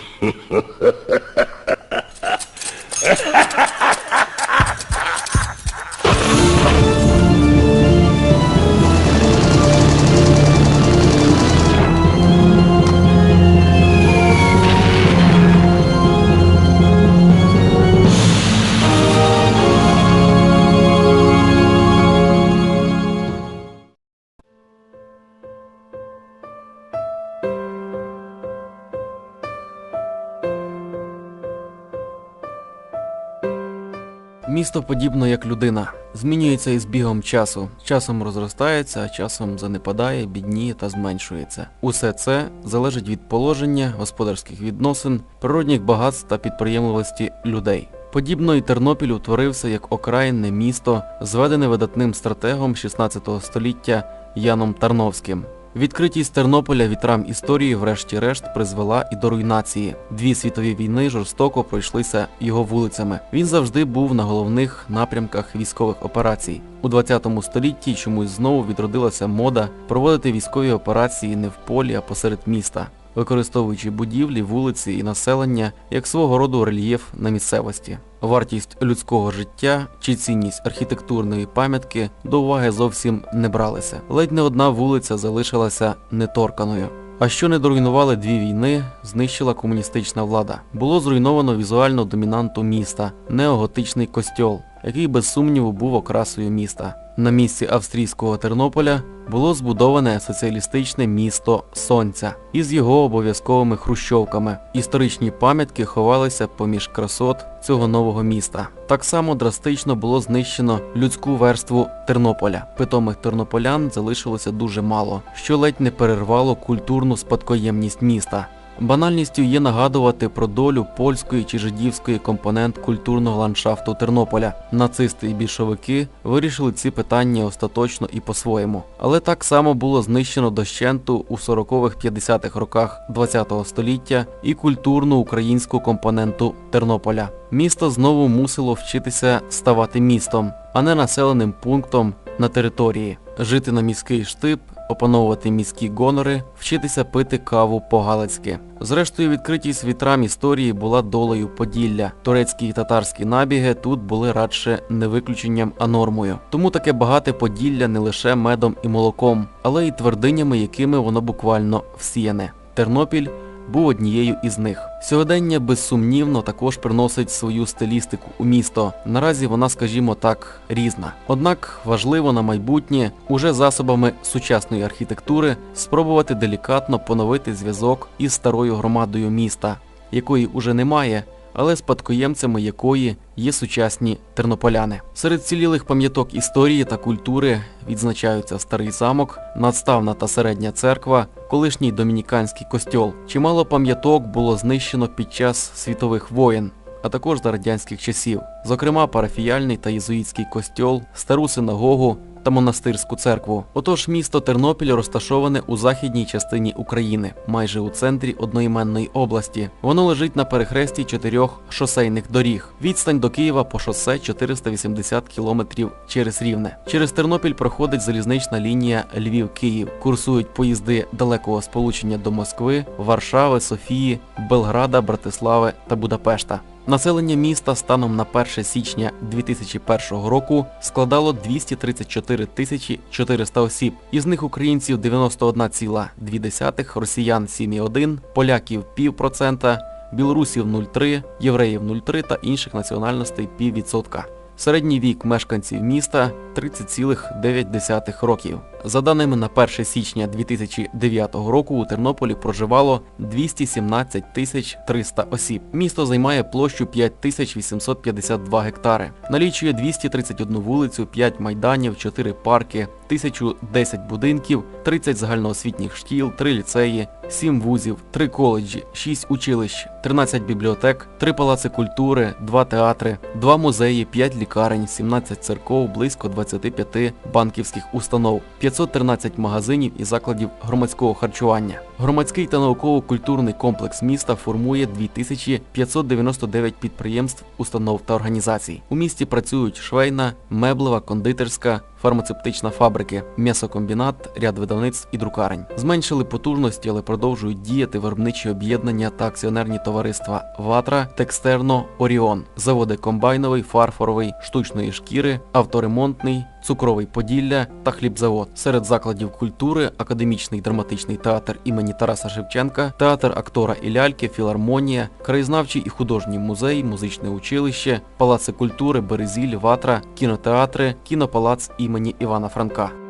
Ha, ha, ha. Місто подібно як людина, змінюється із бігом часу. Часом розростається, а часом занепадає, бідніє та зменшується. Усе це залежить від положення, господарських відносин, природних багатств та підприємливості людей. Подібно і Тернопіль утворився як окраїнне місто, зведене видатним стратегом 16 століття Яном Тарновським. Відкритість Тернополя вітрам історії, врешті-решт, призвела і до руйнації. Дві світові війни жорстоко пройшлися його вулицями. Він завжди був на головних напрямках військових операцій. У 20 столітті чомусь знову відродилася мода проводити військові операції не в полі, а посеред міста, використовуючи будівлі, вулиці і населення як свого роду рельєф на місцевості. Вартість людського життя чи цінність архітектурної пам'ятки до уваги зовсім не бралися. Ледь не одна вулиця залишилася неторканою. А що не доруйнували дві війни, знищила комуністична влада. Було зруйновано візуальну домінанту міста, неоготичний костьол, який без сумніву був окрасою міста. На місці австрійського Тернополя було збудоване соціалістичне місто Сонця із його обов'язковими хрущовками. Історичні пам'ятки ховалися поміж красот цього нового міста. Так само драстично було знищено людську верству Тернополя. Питомих тернополян залишилося дуже мало, що ледь не перервало культурну спадкоємність міста. Банальністю є нагадувати про долю польської чи жидівської компонент культурного ландшафту Тернополя. Нацисти і більшовики вирішили ці питання остаточно і по-своєму. Але так само було знищено дощенту у 40-х-50-х роках ХХ століття і культурну українську компоненту Тернополя. Місто знову мусило вчитися ставати містом, а не населеним пунктом на території, жити на міський штип опановувати міські гонори, вчитися пити каву по-галицьки. Зрештою, відкритість вітрам історії була долею Поділля. Турецькі і татарські набіги тут були радше не виключенням, а нормою. Тому таке багате Поділля не лише медом і молоком, але й твердинями, якими воно буквально всіяне. Тернопіль був однією із них. Сьогодення безсумнівно також приносить свою стилістику у місто. Наразі вона, скажімо так, різна. Однак важливо на майбутнє уже засобами сучасної архітектури спробувати делікатно поновити зв'язок із старою громадою міста, якої уже немає. Але спадкоємцями якої є сучасні тернополяни. Серед цілілих пам'яток історії та культури відзначаються старий замок, надставна та середня церква, колишній домініканський костьол. Чимало пам'яток було знищено під час світових воєн, а також за радянських часів, зокрема парафіяльний та єзуїтський костьол, стару синагогу та монастирську церкву. Отож, місто Тернопіль розташоване у західній частині України, майже у центрі одноіменної області. Воно лежить на перехресті чотирьох шосейних доріг. Відстань до Києва по шосе 480 кілометрів через Рівне. Через Тернопіль проходить залізнична лінія Львів-Київ. Курсують поїзди далекого сполучення до Москви, Варшави, Софії, Белграда, Братислави та Будапешта. Населення міста станом на 1 січня 2001 року складало 234 тисячі 400 осіб. Із них українців 91,2, росіян 7,1, поляків пів процента, білорусів 0,3, євреїв 0,3 та інших національностей піввідсотка. Середній вік мешканців міста 30,9 років. За даними на 1 січня 2009 року у Тернополі проживало 217 тисяч 300 осіб. Місто займає площу 5852 гектари. Налічує 231 вулицю, 5 майданів, 4 парки, 1010 будинків, 30 загальноосвітніх шкіл, 3 ліцеї, 7 вузів, 3 коледжі, 6 училищ, 13 бібліотек, 3 палаци культури, 2 театри, 2 музеї, 5 лікарень, 17 церков, близько 25 банківських установ, 513 магазинів і закладів громадського харчування. Громадський та науково-культурний комплекс міста формує 2599 підприємств, установ та організацій. У місті працюють швейна, меблева, кондитерська, фармацевтична фабрики, м'ясокомбінат, ряд видавництв і друкарень. Зменшили потужності, але продовжують діяти виробничі об'єднання та акціонерні товариства Ватра, Текстерно, Оріон, заводи комбайновий, фарфоровий, штучної шкіри, авторемонтний, цукровий Поділля та хлібзавод. Серед закладів культури академічний драматичний театр імені Тараса Шевченка, театр актора і ляльки, філармонія, краєзнавчий і художній музей, музичне училище, палаци культури, Березіль, Ватра, кінотеатри, кінопалац імені Івана Франка.